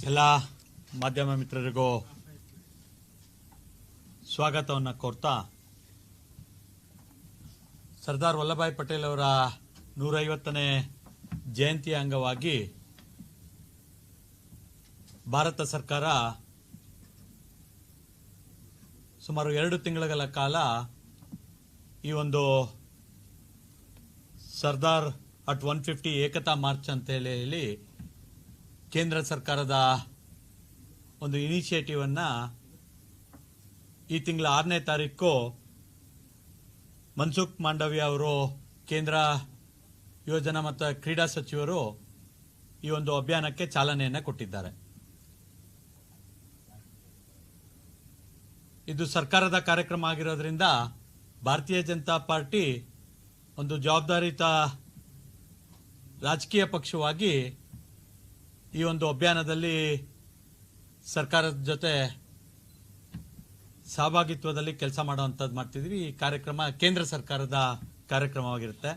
ಎಲ್ಲ ಮಾಧ್ಯಮ ಮಿತ್ರರಿಗೂ ಸ್ವಾಗತವನ್ನು ಕೋರ್ತಾ ಸರ್ದಾರ್ ವಲ್ಲಭಾಯ್ ಪಟೇಲ್ ಅವರ ನೂರೈವತ್ತನೇ ಜಯಂತಿಯ ಅಂಗವಾಗಿ ಭಾರತ ಸರ್ಕಾರ ಸುಮಾರು ಎರಡು ತಿಂಗಳುಗಳ ಕಾಲ ಈ ಒಂದು Sardar at one fifty Ekta march ಅಂತ ಹೇಳಿ ಕೇಂದ್ರ ಸರ್ಕಾರದ ಒಂದು ಇನಿಷಿಯೇಟಿವ್ ಅನ್ನ ಈ ತಿಂಗಳ ಆರನೇ ತಾರೀಕು ಮನ್ಸುಖ್ ಮಾಂಡವ್ಯ ಅವರು ಕೇಂದ್ರ ಯೋಜನಾ ಮತ್ತು ಕ್ರೀಡಾ ಸಚಿವರು ಈ ಒಂದು ಅಭಿಯಾನಕ್ಕೆ ಚಾಲನೆಯನ್ನು ಕೊಟ್ಟಿದ್ದಾರೆ. ಇದು ಸರ್ಕಾರದ ಕಾರ್ಯಕ್ರಮ ಆಗಿರೋದ್ರಿಂದ ಭಾರತೀಯ ಜನತಾ ಪಾರ್ಟಿ ಒಂದು ಜವಾಬ್ದಾರಿಯುತ ರಾಜಕೀಯ ಪಕ್ಷವಾಗಿ ಈ ಒಂದು ಅಭಿಯಾನದಲ್ಲಿ ಸರ್ಕಾರದ ಜೊತೆ ಸಹಭಾಗಿತ್ವದಲ್ಲಿ ಕೆಲಸ ಮಾಡುವಂಥದ್ದು ಮಾಡ್ತಿದ್ವಿ ಈ ಕಾರ್ಯಕ್ರಮ ಕೇಂದ್ರ ಸರ್ಕಾರದ ಕಾರ್ಯಕ್ರಮವಾಗಿರುತ್ತೆ.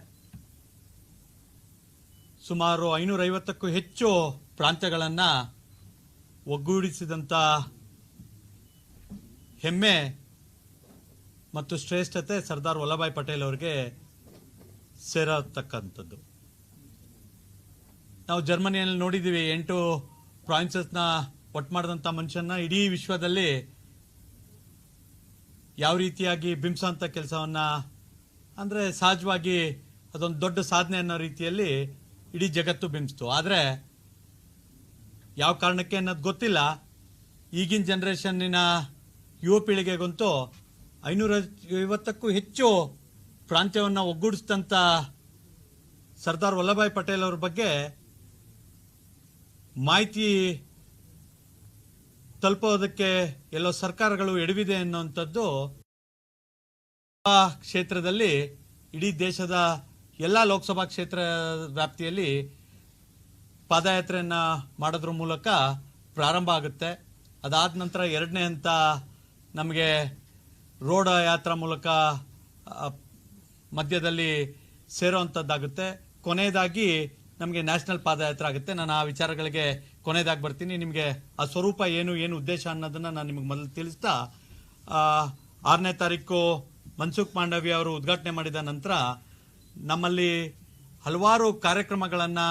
ಸುಮಾರು ಐನೂರೈವತ್ತಕ್ಕೂ ಹೆಚ್ಚು ಪ್ರಾಂತ್ಯಗಳನ್ನು ಒಗ್ಗೂಡಿಸಿದಂಥ ಹೆಮ್ಮೆ ಮತ್ತು ಶ್ರೇಷ್ಠತೆ ಸರ್ದಾರ್ ವಲ್ಲಭಾಯ್ ಪಟೇಲ್ ಅವರಿಗೆ ಸೇರತಕ್ಕಂಥದ್ದು. ನಾವು ಜರ್ಮನಿಯಲ್ಲಿ ನೋಡಿದ್ದೀವಿ, ಎಂಟು ಪ್ರಾವಿನ್ಸಸ್ನ ಒಟ್ಟು ಮಾಡಿದಂಥ ಮನುಷ್ಯನ ಇಡೀ ವಿಶ್ವದಲ್ಲಿ ಯಾವ ರೀತಿಯಾಗಿ ಬಿಂಬಿಸೋಂಥ ಕೆಲಸವನ್ನ ಅಂದರೆ ಸಹಜವಾಗಿ ಅದೊಂದು ದೊಡ್ಡ ಸಾಧನೆ ಅನ್ನೋ ರೀತಿಯಲ್ಲಿ ಇಡೀ ಜಗತ್ತು ಬಿಂಬಿಸ್ತು. ಆದರೆ ಯಾವ ಕಾರಣಕ್ಕೆ ಅನ್ನೋದು ಗೊತ್ತಿಲ್ಲ. ಈಗಿನ ಜನ್ರೇಷನ್ನಿನ ಯುವ ಪೀಳಿಗೆಗಂತೂ ಐನೂರ ಐವತ್ತಕ್ಕೂ ಹೆಚ್ಚು ಪ್ರಾಂತ್ಯವನ್ನು ಒಗ್ಗೂಡಿಸಿದಂಥ ಸರ್ದಾರ್ ವಲ್ಲಭಾಯ್ ಪಟೇಲ್ ಅವ್ರ ಬಗ್ಗೆ ಮಾಹಿತಿ ತಲುಪೋದಕ್ಕೆ ಎಲ್ಲೋ ಸರ್ಕಾರಗಳು ಎಡವಿದೆ ಅನ್ನುವಂಥದ್ದು ಆ ಕ್ಷೇತ್ರದಲ್ಲಿ ಇಡೀ ದೇಶದ ಎಲ್ಲ ಲೋಕಸಭಾ ಕ್ಷೇತ್ರ ವ್ಯಾಪ್ತಿಯಲ್ಲಿ ಪಾದಯಾತ್ರೆಯನ್ನು ಮಾಡೋದ್ರ ಮೂಲಕ ಪ್ರಾರಂಭ ಆಗುತ್ತೆ. ಅದಾದ ನಂತರ ಎರಡನೇ ಹಂತ ನಮಗೆ ರೋಡ್ ಯಾತ್ರಾ ಮೂಲಕ ಮಧ್ಯದಲ್ಲಿ ಸೇರೋವಂಥದ್ದಾಗುತ್ತೆ ಕೊನೆಯದಾಗಿ ನಮಗೆ ನ್ಯಾಷನಲ್ ಪಾದಯಾತ್ರೆ ಆಗುತ್ತೆ. ನಾನು ಆ ವಿಚಾರಗಳಿಗೆ ಕೊನೆಯದಾಗಿ ಬರ್ತೀನಿ. ನಿಮಗೆ ಆ ಸ್ವರೂಪ ಏನು ಏನು ಉದ್ದೇಶ ಅನ್ನೋದನ್ನು ನಾನು ನಿಮಗೆ ಮೊದಲು ತಿಳಿಸ್ತಾ ಆರನೇ ತಾರೀಕು ಮನ್ಸುಖ್ ಮಾಂಡವಿ ಅವರು ಉದ್ಘಾಟನೆ ಮಾಡಿದ ನಂತರ ನಮ್ಮಲ್ಲಿ ಹಲವಾರು ಕಾರ್ಯಕ್ರಮಗಳನ್ನು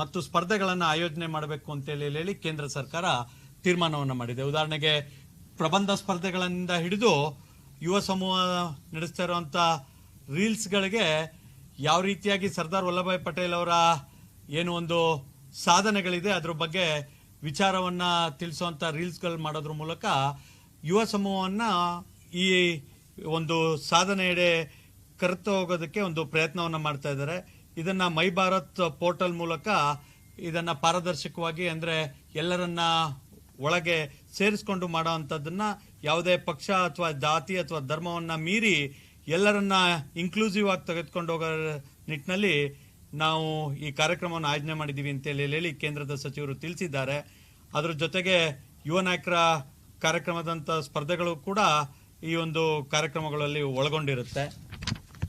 ಮತ್ತು ಸ್ಪರ್ಧೆಗಳನ್ನು ಆಯೋಜನೆ ಮಾಡಬೇಕು ಅಂತೇಳಿ ಹೇಳಿ ಕೇಂದ್ರ ಸರ್ಕಾರ ತೀರ್ಮಾನವನ್ನು ಮಾಡಿದೆ. ಉದಾಹರಣೆಗೆ ಪ್ರಬಂಧ ಸ್ಪರ್ಧೆಗಳಿಂದ ಹಿಡಿದು ಯುವ ಸಮೂಹ ನಡೆಸ್ತಾ ಇರುವಂಥ ರೀಲ್ಸ್ಗಳಿಗೆ ಯಾವ ರೀತಿಯಾಗಿ ಸರ್ದಾರ್ ವಲ್ಲಭಾಯ್ ಪಟೇಲ್ ಅವರ ಏನು ಒಂದು ಸಾಧನೆಗಳಿದೆ, ಅದ್ರ ಬಗ್ಗೆ ವಿಚಾರವನ್ನ ತಿಳಿಸುವಂತ ರೀಲ್ಸ್ಗಳು ಮಾಡೋದ್ರ ಮೂಲಕ ಯುವ ಸಮೂಹವನ್ನ ಈ ಒಂದು ಸಾಧನೆಯಡೆ ಕರೆತು ಹೋಗೋದಕ್ಕೆ ಒಂದು ಪ್ರಯತ್ನವನ್ನ ಮಾಡ್ತಾ ಇದ್ದಾರೆ. ಇದನ್ನ ಮೈ ಭಾರತ್ ಪೋರ್ಟಲ್ ಮೂಲಕ ಇದನ್ನ ಪಾರದರ್ಶಕವಾಗಿ ಅಂದ್ರೆ ಎಲ್ಲರನ್ನ ಒಳಗೆ ಸೇರಿಸ್ಕೊಂಡು ಮಾಡೋ ಅಂಥದ್ದನ್ನ ಯಾವುದೇ ಪಕ್ಷ ಅಥವಾ ಜಾತಿ ಅಥವಾ ಧರ್ಮವನ್ನ ಮೀರಿ ಎಲ್ಲರನ್ನ ಇನ್ಕ್ಲೂಸಿವ್ ಆಗಿ ತೆಗೆದುಕೊಂಡು ಹೋಗೋ ನಿಟ್ಟಿನಲ್ಲಿ ನಾವು ಈ ಕಾರ್ಯಕ್ರಮವನ್ನು ಆಯೋಜನೆ ಮಾಡಿದ್ದೀವಿ ಅಂತೇಳಿ ಹೇಳಿ ಕೇಂದ್ರದ ಸಚಿವರು ತಿಳಿಸಿದ್ದಾರೆ. ಅದರ ಜೊತೆಗೆ ಯುವ ನಾಯಕರ ಕಾರ್ಯಕ್ರಮದಂಥ ಸ್ಪರ್ಧೆಗಳು ಕೂಡ ಈ ಒಂದು ಕಾರ್ಯಕ್ರಮಗಳಲ್ಲಿ ಒಳಗೊಂಡಿರುತ್ತೆ.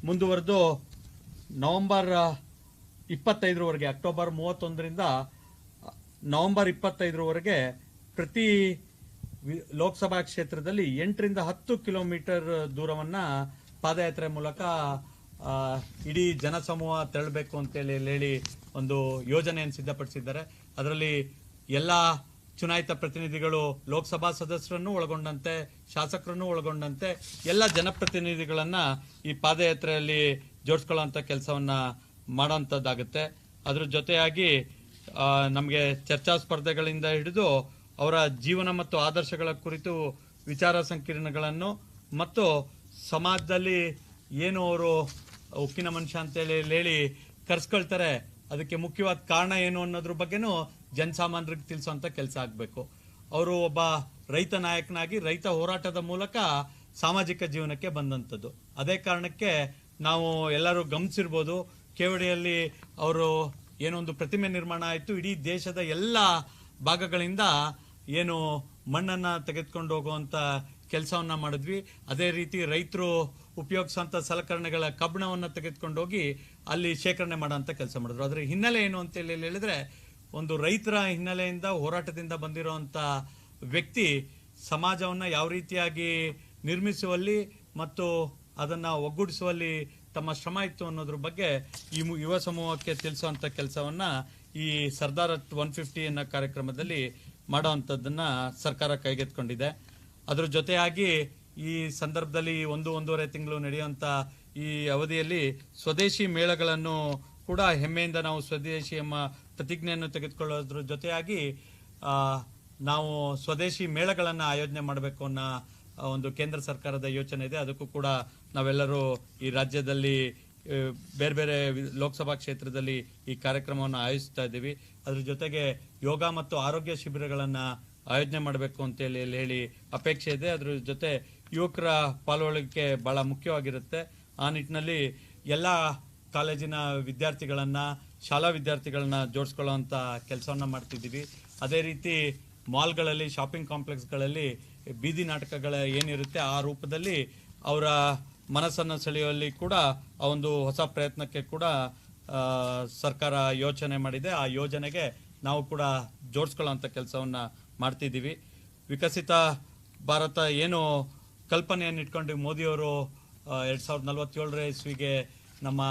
ಮುಂದುವರೆದು ನವೆಂಬರ್ ಇಪ್ಪತ್ತೈದರವರೆಗೆ, ಅಕ್ಟೋಬರ್ ಮೂವತ್ತೊಂದರಿಂದ ನವೆಂಬರ್ ಇಪ್ಪತ್ತೈದರವರೆಗೆ ಪ್ರತಿ ಲೋಕಸಭಾ ಕ್ಷೇತ್ರದಲ್ಲಿ ಎಂಟರಿಂದ ಹತ್ತು ಕಿಲೋಮೀಟರ್ ದೂರವನ್ನು ಪಾದಯಾತ್ರೆ ಮೂಲಕ ಇಡೀ ಜನಸಮೂಹ ತೆರಳಬೇಕು ಅಂತೇಳಿ ಹೇಳಿ ಒಂದು ಯೋಜನೆಯನ್ನು ಸಿದ್ಧಪಡಿಸಿದ್ದಾರೆ. ಅದರಲ್ಲಿ ಎಲ್ಲ ಚುನಾಯಿತ ಪ್ರತಿನಿಧಿಗಳು, ಲೋಕಸಭಾ ಸದಸ್ಯರನ್ನು ಒಳಗೊಂಡಂತೆ, ಶಾಸಕರನ್ನು ಒಳಗೊಂಡಂತೆ ಎಲ್ಲ ಜನಪ್ರತಿನಿಧಿಗಳನ್ನು ಈ ಪಾದಯಾತ್ರೆಯಲ್ಲಿ ಜೋಡಿಸ್ಕೊಳ್ಳೋಂಥ ಕೆಲಸವನ್ನ ಮಾಡೋಂಥದ್ದಾಗುತ್ತೆ ಅದ್ರ ಜೊತೆಯಾಗಿ ನಮಗೆ ಚರ್ಚಾ ಸ್ಪರ್ಧೆಗಳಿಂದ ಹಿಡಿದು ಅವರ ಜೀವನ ಮತ್ತು ಆದರ್ಶಗಳ ಕುರಿತು ವಿಚಾರ ಸಂಕಿರಣಗಳನ್ನು ಮತ್ತು ಸಮಾಜದಲ್ಲಿ ಏನು ಅವರು ಉಕ್ಕಿನ ಮನುಷ್ಯ ಅಂತೇಳಿ ಹೇಳಿ ಕರ್ಸ್ಕೊಳ್ತಾರೆ. ಅದಕ್ಕೆ ಮುಖ್ಯವಾದ ಕಾರಣ ಏನು ಅನ್ನೋದ್ರ ಬಗ್ಗೆನೂ ಜನಸಾಮಾನ್ಯರಿಗೆ ತಿಳಿಸುವಂತ ಕೆಲಸ ಆಗಬೇಕು. ಅವರು ಒಬ್ಬ ರೈತ ನಾಯಕನಾಗಿ ರೈತ ಹೋರಾಟದ ಮೂಲಕ ಸಾಮಾಜಿಕ ಜೀವನಕ್ಕೆ ಬಂದಂಥದ್ದು. ಅದೇ ಕಾರಣಕ್ಕೆ ನಾವು ಎಲ್ಲರೂ ಗಮನಿಸಿರ್ಬೋದು, ಕೇವಡಿಯಲ್ಲಿ ಅವರು ಏನೊಂದು ಪ್ರತಿಮೆ ನಿರ್ಮಾಣ ಆಯಿತು, ಇಡೀ ದೇಶದ ಎಲ್ಲ ಭಾಗಗಳಿಂದ ಏನು ಮಣ್ಣನ್ನು ತೆಗೆದುಕೊಂಡು ಹೋಗುವಂತ ಕೆಲಸವನ್ನ ಮಾಡಿದ್ವಿ. ಅದೇ ರೀತಿ ರೈತರು ಉಪಯೋಗಿಸುವಂಥ ಸಲಕರಣೆಗಳ ಕಬ್ಬಣವನ್ನು ತೆಗೆದುಕೊಂಡು ಹೋಗಿ ಅಲ್ಲಿ ಶೇಖರಣೆ ಮಾಡೋಂಥ ಕೆಲಸ ಮಾಡಿದ್ರು. ಅದರ ಹಿನ್ನೆಲೆ ಏನು ಅಂತೇಳಿ ಹೇಳಿದರೆ, ಒಂದು ರೈತರ ಹಿನ್ನೆಲೆಯಿಂದ ಹೋರಾಟದಿಂದ ಬಂದಿರುವಂಥ ವ್ಯಕ್ತಿ ಸಮಾಜವನ್ನು ಯಾವ ರೀತಿಯಾಗಿ ನಿರ್ಮಿಸುವಲ್ಲಿ ಮತ್ತು ಅದನ್ನು ಒಗ್ಗೂಡಿಸುವಲ್ಲಿ ತಮ್ಮ ಶ್ರಮ ಇತ್ತು ಅನ್ನೋದ್ರ ಬಗ್ಗೆ ಈ ಯುವ ಸಮೂಹಕ್ಕೆ ತಿಳಿಸುವಂಥ ಕೆಲಸವನ್ನು ಈ ಸರ್ದಾರ್ ಒನ್ ಫಿಫ್ಟಿ ಅನ್ನೋ ಕಾರ್ಯಕ್ರಮದಲ್ಲಿ ಮಾಡೋವಂಥದ್ದನ್ನು ಸರ್ಕಾರ ಕೈಗೆತ್ಕೊಂಡಿದೆ ಅದ್ರ ಜೊತೆಯಾಗಿ ಈ ಸಂದರ್ಭದಲ್ಲಿ ಒಂದು ಒಂದೂವರೆ ತಿಂಗಳು ನಡೆಯುವಂಥ ಈ ಅವಧಿಯಲ್ಲಿ ಸ್ವದೇಶಿ ಮೇಳಗಳನ್ನು ಕೂಡ ಹೆಮ್ಮೆಯಿಂದ ನಾವು ಸ್ವದೇಶಿ ಎಂಬ ಪ್ರತಿಜ್ಞೆಯನ್ನು ತೆಗೆದುಕೊಳ್ಳೋದ್ರ ಜೊತೆಯಾಗಿ ನಾವು ಸ್ವದೇಶಿ ಮೇಳಗಳನ್ನು ಆಯೋಜನೆ ಮಾಡಬೇಕು ಅನ್ನೋ ಒಂದು ಕೇಂದ್ರ ಸರ್ಕಾರದ ಯೋಚನೆ ಇದೆ. ಅದಕ್ಕೂ ಕೂಡ ನಾವೆಲ್ಲರೂ ಈ ರಾಜ್ಯದಲ್ಲಿ ಬೇರೆ ಬೇರೆ ಲೋಕಸಭಾ ಕ್ಷೇತ್ರದಲ್ಲಿ ಈ ಕಾರ್ಯಕ್ರಮವನ್ನು ಆಯೋಜಿಸ್ತಾ ಇದ್ದೀವಿ. ಅದ್ರ ಜೊತೆಗೆ ಯೋಗ ಮತ್ತು ಆರೋಗ್ಯ ಶಿಬಿರಗಳನ್ನ ಆಯೋಜನೆ ಮಾಡಬೇಕು ಅಂತೇಳಿ ಹೇಳಿ ಅಪೇಕ್ಷೆ ಇದೆ. ಅದ್ರ ಜೊತೆ ಯುವಕರ ಪಾಲ್ಗೊಳ್ಳಿಕೆ ಬಹಳ ಮುಖ್ಯವಾಗಿರುತ್ತೆ. ಆ ನಿಟ್ಟಿನಲ್ಲಿ ಎಲ್ಲ ಕಾಲೇಜಿನ ವಿದ್ಯಾರ್ಥಿಗಳನ್ನು, ಶಾಲಾ ವಿದ್ಯಾರ್ಥಿಗಳನ್ನ ಜೋಡಿಸ್ಕೊಳ್ಳುವಂತ ಕೆಲಸವನ್ನು ಮಾಡ್ತಿದ್ದೀವಿ. ಅದೇ ರೀತಿ ಮಾಲ್ಗಳಲ್ಲಿ, ಶಾಪಿಂಗ್ ಕಾಂಪ್ಲೆಕ್ಸ್ಗಳಲ್ಲಿ ಬೀದಿ ನಾಟಕಗಳ ಏನಿರುತ್ತೆ, ಆ ರೂಪದಲ್ಲಿ ಅವರ ಮನಸ್ಸನ್ನು ಸೆಳೆಯುವಲ್ಲಿ ಕೂಡ ಆ ಒಂದು ಹೊಸ ಪ್ರಯತ್ನಕ್ಕೆ ಕೂಡ ಸರ್ಕಾರ ಯೋಚನೆ ಮಾಡಿದೆ. ಆ ಯೋಜನೆಗೆ ನಾವು ಕೂಡ ಜೋಡಿಸ್ಕೊಳ್ಳೋಂಥ ಕೆಲಸವನ್ನ ಮಾಡ್ತಿದ್ದೀವಿ. ವಿಕಸಿತ ಭಾರತ ಏನು ಕಲ್ಪನೆಯನ್ನು ಇಟ್ಕೊಂಡು ಮೋದಿಯವರು ಎರಡು ಸಾವಿರದ ನಲವತ್ತೇಳರ ಇಸ್ವಿಗೆ ನಮ್ಮ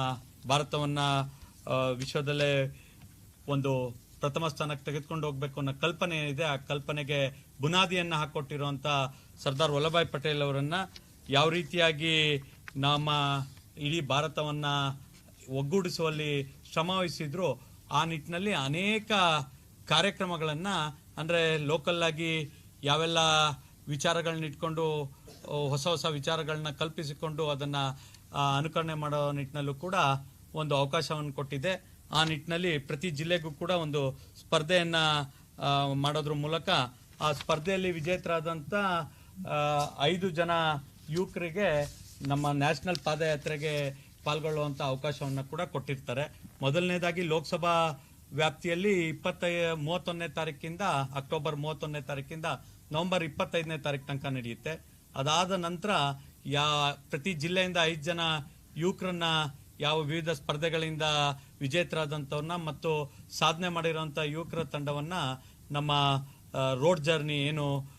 ಭಾರತವನ್ನು ವಿಶ್ವದಲ್ಲೇ ಒಂದು ಪ್ರಥಮ ಸ್ಥಾನಕ್ಕೆ ತೆಗೆದುಕೊಂಡು ಹೋಗಬೇಕು ಅನ್ನೋ ಕಲ್ಪನೆ ಏನಿದೆ ಆ ಕಲ್ಪನೆಗೆ ಬುನಾದಿಯನ್ನು ಹಾಕ್ಕೊಟ್ಟಿರುವಂಥ ಸರ್ದಾರ್ ವಲ್ಲಭಾಯ್ ಪಟೇಲ್ ಅವರನ್ನು ಯಾವ ರೀತಿಯಾಗಿ ನಮ್ಮ ಇಡೀ ಭಾರತವನ್ನು ಒಗ್ಗೂಡಿಸುವಲ್ಲಿ ಶ್ರಮ ವಹಿಸಿದ್ರು ಆ ನಿಟ್ಟಿನಲ್ಲಿ ಅನೇಕ ಕಾರ್ಯಕ್ರಮಗಳನ್ನ ಅಂದ್ರೆ ಲೋಕಲ್ ಆಗಿ ಯಾವೆಲ್ಲ ವಿಚಾರಗಳನ್ನ ಇಟ್ಕೊಂಡು ಹೊಸ ಹೊಸ ವಿಚಾರಗಳನ್ನ ಕಲ್ಪಿಸಿಕೊಂಡು ಅದನ್ನು ಅನುಕರಣೆ ಮಾಡೋ ನಿಟ್ಟಿನಲ್ಲೂ ಕೂಡ ಒಂದು ಅವಕಾಶವನ್ನು ಕೊಟ್ಟಿದೆ. ಆ ನಿಟ್ಟಿನಲ್ಲಿ ಪ್ರತಿ ಜಿಲ್ಲೆಗೂ ಕೂಡ ಒಂದು ಸ್ಪರ್ಧೆಯನ್ನು ಮಾಡೋದ್ರ ಮೂಲಕ ಆ ಸ್ಪರ್ಧೆಯಲ್ಲಿ ವಿಜೇತರಾದಂಥ ಐದು ಜನ ಯುವಕರಿಗೆ ನಮ್ಮ ನ್ಯಾಷನಲ್ ಪಾದಯಾತ್ರೆಗೆ ಪಾಲ್ಗೊಳ್ಳುವಂಥ ಅವಕಾಶವನ್ನು ಕೂಡ ಕೊಟ್ಟಿರ್ತಾರೆ. ಮೊದಲನೇದಾಗಿ ಲೋಕಸಭಾ ವ್ಯಾಪ್ತಿಯಲ್ಲಿ ಇಪ್ಪತ್ತ, ಮೂವತ್ತೊಂದನೇ ತಾರೀಕಿಂದ, ಅಕ್ಟೋಬರ್ ಮೂವತ್ತೊಂದನೇ ತಾರೀಕಿಂದ ನವೆಂಬರ್ ಇಪ್ಪತ್ತೈದನೇ ತಾರೀಕು ತನಕ ನಡೆಯುತ್ತೆ. ಅದಾದ ನಂತರ ಯಾ, ಪ್ರತಿ ಜಿಲ್ಲೆಯಿಂದ ಐದು ಜನ ಯುವಕರನ್ನ, ಯಾವ ವಿವಿಧ ಸ್ಪರ್ಧೆಗಳಿಂದ ವಿಜೇತರಾದಂಥವ್ರನ್ನ ಮತ್ತು ಸಾಧನೆ ಮಾಡಿರುವಂಥ ಯುವಕರ ತಂಡವನ್ನು ನಮ್ಮ ರೋಡ್ ಜರ್ನಿ ಏನು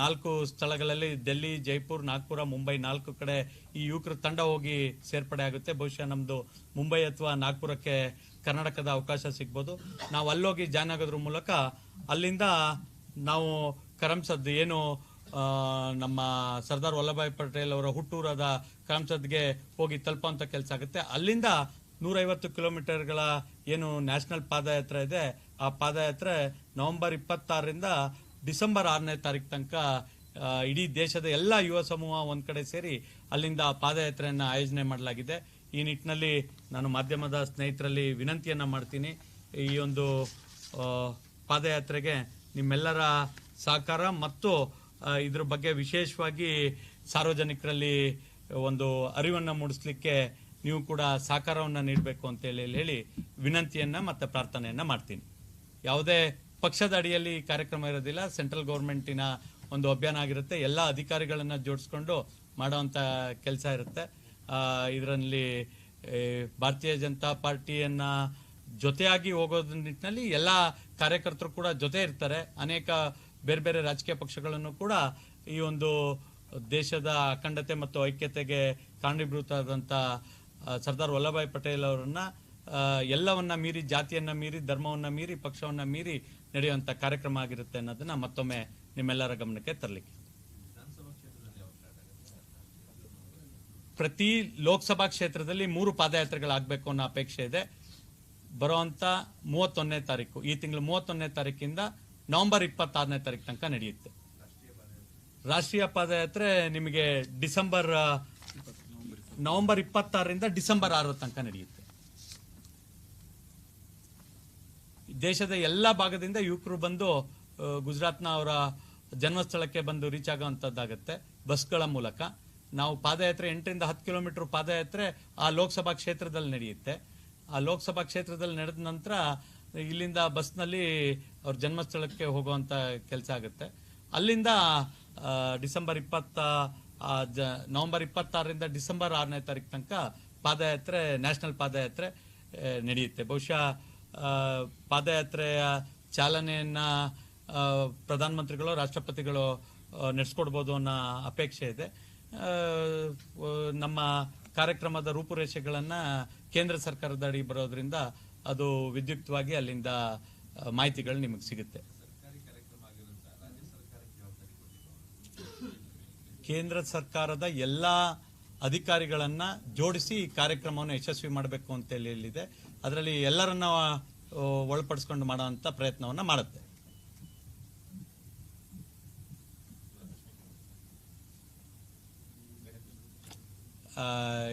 ನಾಲ್ಕು ಸ್ಥಳಗಳಲ್ಲಿ ಡೆಲ್ಲಿ ಜೈಪುರ್, ನಾಗ್ಪುರ, ಮುಂಬೈ ನಾಲ್ಕು ಕಡೆ ಈ ಯುವಕರ ತಂಡ ಹೋಗಿ ಸೇರ್ಪಡೆ ಆಗುತ್ತೆ. ಬಹುಶಃ ನಮ್ಮದು ಮುಂಬೈ ಅಥವಾ ನಾಗ್ಪುರಕ್ಕೆ ಕರ್ನಾಟಕದ ಅವಕಾಶ ಸಿಗ್ಬೋದು. ನಾವು ಅಲ್ಲೋಗಿ ಜಾಯ್ನ್ ಆಗೋದ್ರ ಮೂಲಕ ಅಲ್ಲಿಂದ ನಾವು ಕರಂಸದ್ ಏನು ನಮ್ಮ ಸರ್ದಾರ್ ವಲ್ಲಭಾಯ್ ಪಟೇಲ್ ಅವರ ಹುಟ್ಟೂರಾದ ಕರಂಸದ್ಗೆ ಹೋಗಿ ತಲುಪುವಂತ ಕೆಲಸ ಆಗುತ್ತೆ. ಅಲ್ಲಿಂದ ನೂರೈವತ್ತು ಕಿಲೋಮೀಟರ್ಗಳ ಏನು ನ್ಯಾಷನಲ್ ಪಾದಯಾತ್ರೆ ಇದೆ. ಆ ಪಾದಯಾತ್ರೆ ನವೆಂಬರ್ ಇಪ್ಪತ್ತಾರರಿಂದ ಡಿಸೆಂಬರ್ ಆರನೇ ತಾರೀಕು ತನಕ ಇಡೀ ದೇಶದ ಎಲ್ಲ ಯುವ ಸಮೂಹ ಒಂದು ಕಡೆ ಸೇರಿ ಅಲ್ಲಿಂದ ಪಾದಯಾತ್ರೆಯನ್ನು ಆಯೋಜನೆ ಮಾಡಲಾಗಿದೆ. ಈ ನಿಟ್ಟಿನಲ್ಲಿ ನಾನು ಮಾಧ್ಯಮದ ಸ್ನೇಹಿತರಲ್ಲಿ ವಿನಂತಿಯನ್ನು ಮಾಡ್ತೀನಿ. ಈ ಒಂದು ಪಾದಯಾತ್ರೆಗೆ ನಿಮ್ಮೆಲ್ಲರ ಸಹಕಾರ ಮತ್ತು ಇದ್ರ ಬಗ್ಗೆ ವಿಶೇಷವಾಗಿ ಸಾರ್ವಜನಿಕರಲ್ಲಿ ಒಂದು ಅರಿವನ್ನು ಮೂಡಿಸ್ಲಿಕ್ಕೆ ನೀವು ಕೂಡ ಸಹಕಾರವನ್ನು ನೀಡಬೇಕು ಅಂತೇಳಿ ಹೇಳಿ ಹೇಳಿ ಮತ್ತು ಪ್ರಾರ್ಥನೆಯನ್ನ ಮಾಡ್ತೀನಿ. ಯಾವುದೇ ಪಕ್ಷದ ಅಡಿಯಲ್ಲಿ ಕಾರ್ಯಕ್ರಮ ಇರೋದಿಲ್ಲ. ಸೆಂಟ್ರಲ್ ಗೌರ್ಮೆಂಟಿನ ಒಂದು ಅಭಿಯಾನ ಆಗಿರುತ್ತೆ. ಎಲ್ಲ ಅಧಿಕಾರಿಗಳನ್ನು ಜೋಡಿಸ್ಕೊಂಡು ಮಾಡೋವಂಥ ಕೆಲಸ ಇರುತ್ತೆ. ಇದರಲ್ಲಿ ಭಾರತೀಯ ಜನತಾ ಪಾರ್ಟಿಯನ್ನು ಜೊತೆಯಾಗಿ ಹೋಗೋದ್ರ ನಿಟ್ಟಿನಲ್ಲಿ ಎಲ್ಲ ಕಾರ್ಯಕರ್ತರು ಕೂಡ ಜೊತೆ ಇರ್ತಾರೆ. ಅನೇಕ ಬೇರೆ ಬೇರೆ ರಾಜಕೀಯ ಪಕ್ಷಗಳನ್ನು ಕೂಡ ಈ ಒಂದು ದೇಶದ ಅಖಂಡತೆ ಮತ್ತು ಐಕ್ಯತೆಗೆ ಕಾರಣೀಭೂತರಾದಂಥ ಆ, ಸರ್ದಾರ್ ವಲ್ಲಭಾಯ್ ಪಟೇಲ್ ಅವರನ್ನು ಎಲ್ಲವನ್ನ ಮೀರಿ ಜಾತಿಯನ್ನು ಮೀರಿ ಧರ್ಮವನ್ನು ಮೀರಿ ಪಕ್ಷವನ್ನು ಮೀರಿ ನಡೆಯುವಂತ ಕಾರ್ಯಕ್ರಮ ಆಗಿರುತ್ತೆ ಅನ್ನೋದನ್ನ ಮತ್ತೊಮ್ಮೆ ನಿಮ್ಮೆಲ್ಲರ ಗಮನಕ್ಕೆ ತರಲಿಕ್ಕೆ. ಪ್ರತಿ ಲೋಕಸಭಾ ಕ್ಷೇತ್ರದಲ್ಲಿ ಮೂರು ಪಾದಯಾತ್ರೆಗಳಾಗಬೇಕು ಅನ್ನೋ ಅಪೇಕ್ಷೆ ಇದೆ. ಬರುವಂತ ಮೂವತ್ತೊಂದನೇ ತಾರೀಕು, ಈ ತಿಂಗಳು ಮೂವತ್ತೊಂದನೇ ತಾರೀಕಿಂದ ನವೆಂಬರ್ ಇಪ್ಪತ್ತಾರನೇ ತಾರೀಕು ತನಕ ನಡೆಯುತ್ತೆ. ರಾಷ್ಟ್ರೀಯ ಪಾದಯಾತ್ರೆ ನಿಮಗೆ ಡಿಸೆಂಬರ್, ನವೆಂಬರ್ ಇಪ್ಪತ್ತಾರರಿಂದ ಡಿಸೆಂಬರ್ ಆರರ ತನಕ ನಡೆಯುತ್ತೆ. ದೇಶದ ಎಲ್ಲ ಭಾಗದಿಂದ ಯುವಕರು ಬಂದು ಗುಜರಾತ್ನ ಅವರ ಜನ್ಮಸ್ಥಳಕ್ಕೆ ಬಂದು ರೀಚ್ ಆಗೋವಂಥದ್ದಾಗುತ್ತೆ ಬಸ್ಗಳ ಮೂಲಕ. ನಾವು ಪಾದಯಾತ್ರೆ ಎಂಟರಿಂದ ಹತ್ತು ಕಿಲೋಮೀಟರ್ ಪಾದಯಾತ್ರೆ ಆ ಲೋಕಸಭಾ ಕ್ಷೇತ್ರದಲ್ಲಿ ನಡೆಯುತ್ತೆ. ಆ ಲೋಕಸಭಾ ಕ್ಷೇತ್ರದಲ್ಲಿ ನಡೆದ ನಂತರ ಇಲ್ಲಿಂದ ಬಸ್ನಲ್ಲಿ ಅವ್ರ ಜನ್ಮಸ್ಥಳಕ್ಕೆ ಹೋಗುವಂಥ ಕೆಲಸ ಆಗುತ್ತೆ. ಅಲ್ಲಿಂದ ಡಿಸೆಂಬರ್ ಇಪ್ಪತ್ತ ಜ- ನವಂಬರ್ ಇಪ್ಪತ್ತಾರರಿಂದ ಡಿಸೆಂಬರ್ ಆರನೇ ತಾರೀಕು ತನಕ ಪಾದಯಾತ್ರೆ, ನ್ಯಾಷನಲ್ ಪಾದಯಾತ್ರೆ ನಡೆಯುತ್ತೆ. ಬಹುಶಃ ಪಾದಯಾತ್ರೆಯ ಚಾಲನೆಯನ್ನ ಪ್ರಧಾನಮಂತ್ರಿಗಳು, ರಾಷ್ಟ್ರಪತಿಗಳು ನಡೆಸ್ಕೊಡ್ಬೋದು ಅನ್ನೋ ಅಪೇಕ್ಷೆ ಇದೆ. ನಮ್ಮ ಕಾರ್ಯಕ್ರಮದ ರೂಪುರೇಷೆಗಳನ್ನ ಕೇಂದ್ರ ಸರ್ಕಾರದ ಅಡಿ ಬರೋದ್ರಿಂದ ಅದು ವಿದ್ಯುಕ್ತವಾಗಿ ಅಲ್ಲಿಂದ ಮಾಹಿತಿಗಳು ನಿಮಗೆ ಸಿಗುತ್ತೆ. ಕೇಂದ್ರ ಸರ್ಕಾರದ ಎಲ್ಲ ಅಧಿಕಾರಿಗಳನ್ನ ಜೋಡಿಸಿ ಈ ಕಾರ್ಯಕ್ರಮವನ್ನು ಯಶಸ್ವಿ ಮಾಡಬೇಕು ಅಂತ ಹೇಳಿ ಹೇಳಿದೆ. ಅದರಲ್ಲಿ ಎಲ್ಲರನ್ನ ಒಳಪಡಿಸ್ಕೊಂಡು ಮಾಡುವಂಥ ಪ್ರಯತ್ನವನ್ನ ಮಾಡುತ್ತೆ.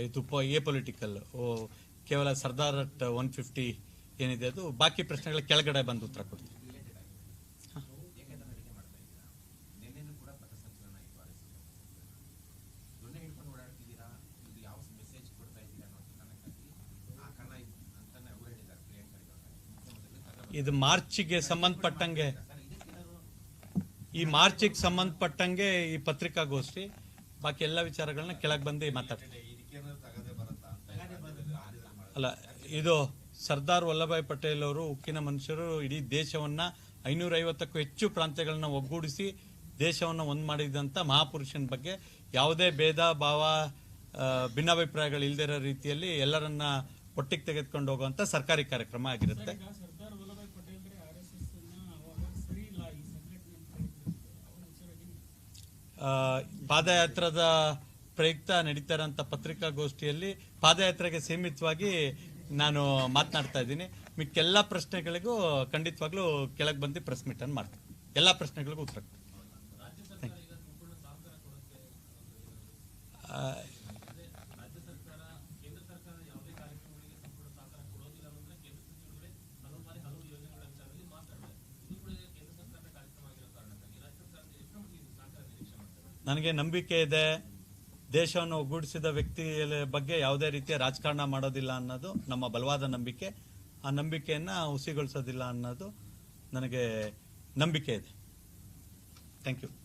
ಇದು ಎ ಪೊಲಿಟಿಕಲ್. ಕೇವಲ ಸರ್ದಾರ್ ಒನ್ ಫಿಫ್ಟಿ ಏನಿದೆ ಅದು, ಬಾಕಿ ಪ್ರಶ್ನೆಗಳ ಕೆಳಗಡೆ ಬಂದು ಉತ್ತರ ಕೊಡ್ತೀನಿ ನಿನ್ನೆನೂ ಕೂಡ ಪಥಸಂಚಲನ ಇತ್ತು ಆರ್ ಎಸ್ ದೊಣ್ಣೆ ಹಿಡ್ಕೊಂಡು ಓಡಾಡ್ತಿದ್ದೀರಾ ಇದು ಯಾವ ಮೆಸೇಜ್ ಕೊಡ್ತಾ ಇದ್ದೀರಾ ಅನ್ನೋದು ಕಾರಣಕ್ಕಾಗಿ ಆ ಕಾರಣ ಇದು ಅಂತಾನೆ ಅವರು ಹೇಳಿದ್ದಾರೆ ಪ್ರಿಯಾಂಕಾ ಖರ್ಗೆ ಇದು ಮಾರ್ಚಿಗೆ ಸಂಬಂಧಪಟ್ಟಂಗೆ, ಈ ಮಾರ್ಚಿಗೆ ಸಂಬಂಧಪಟ್ಟಂಗೆ ಈ ಪತ್ರಿಕಾಗೋಷ್ಠಿ, ಬಾಕಿ ಎಲ್ಲ ವಿಚಾರಗಳನ್ನ ಕೆಳಗೆ ಬಂದು ಮಾತಾಡ್ತೀವಿ ಅಲ್ಲ, ಇದು ಸರ್ದಾರ್ ವಲ್ಲಭಾಯ್ ಪಟೇಲ್ ಅವರು ಉಕ್ಕಿನ ಮನುಷ್ಯರು ಇಡೀ ದೇಶವನ್ನ ಐನೂರೈವತ್ತಕ್ಕೂ ಹೆಚ್ಚು ಪ್ರಾಂತ್ಯಗಳನ್ನ ಒಗ್ಗೂಡಿಸಿ ದೇಶವನ್ನು ಒಂದು ಮಾಡಿದಂತ ಮಹಾಪುರುಷನ ಬಗ್ಗೆ ಯಾವುದೇ ಭೇದ, ಭಾವ ಭಿನ್ನಾಭಿಪ್ರಾಯಗಳು ಇಲ್ದಿರೋ ರೀತಿಯಲ್ಲಿ ಎಲ್ಲರನ್ನ ಒಟ್ಟಿಗೆ ತೆಗೆದುಕೊಂಡು ಹೋಗುವಂಥ ಸರ್ಕಾರಿ ಕಾರ್ಯಕ್ರಮ ಆಗಿರುತ್ತೆ. ಪಾದಯಾತ್ರದ ಪ್ರಯುಕ್ತ ನಡೀತಾ ಇರೋಂಥ ಪತ್ರಿಕಾಗೋಷ್ಠಿಯಲ್ಲಿ ಪಾದಯಾತ್ರೆಗೆ ಸೀಮಿತವಾಗಿ ನಾನು ಮಾತನಾಡ್ತಾ ಇದ್ದೀನಿ. ಮಿಕ್ಕೆಲ್ಲ ಪ್ರಶ್ನೆಗಳಿಗೂ ಖಂಡಿತವಾಗ್ಲೂ ಕೆಳಗೆ ಬಂದು ಪ್ರೆಸ್ ಮೀಟನ್ನು ಮಾಡ್ತೀನಿ. ಎಲ್ಲ ಪ್ರಶ್ನೆಗಳಿಗೂ ಉತ್ತರ ಕೊಡ್ತೀನಿ. ಆ, ನನಗೆ ನಂಬಿಕೆ ಇದೆ, ದೇಶವನ್ನು ಒಗ್ಗೂಡಿಸಿದ ವ್ಯಕ್ತಿಯ ಬಗ್ಗೆ ಯಾವುದೇ ರೀತಿಯ ರಾಜಕಾರಣ ಮಾಡೋದಿಲ್ಲ ಅನ್ನೋದು ನಮ್ಮ ಬಲವಾದ ನಂಬಿಕೆ. ಆ ನಂಬಿಕೆಯನ್ನ ಹುಸಿಗೊಳಿಸೋದಿಲ್ಲ ಅನ್ನೋದು ನನಗೆ ನಂಬಿಕೆ ಇದೆ. Thank you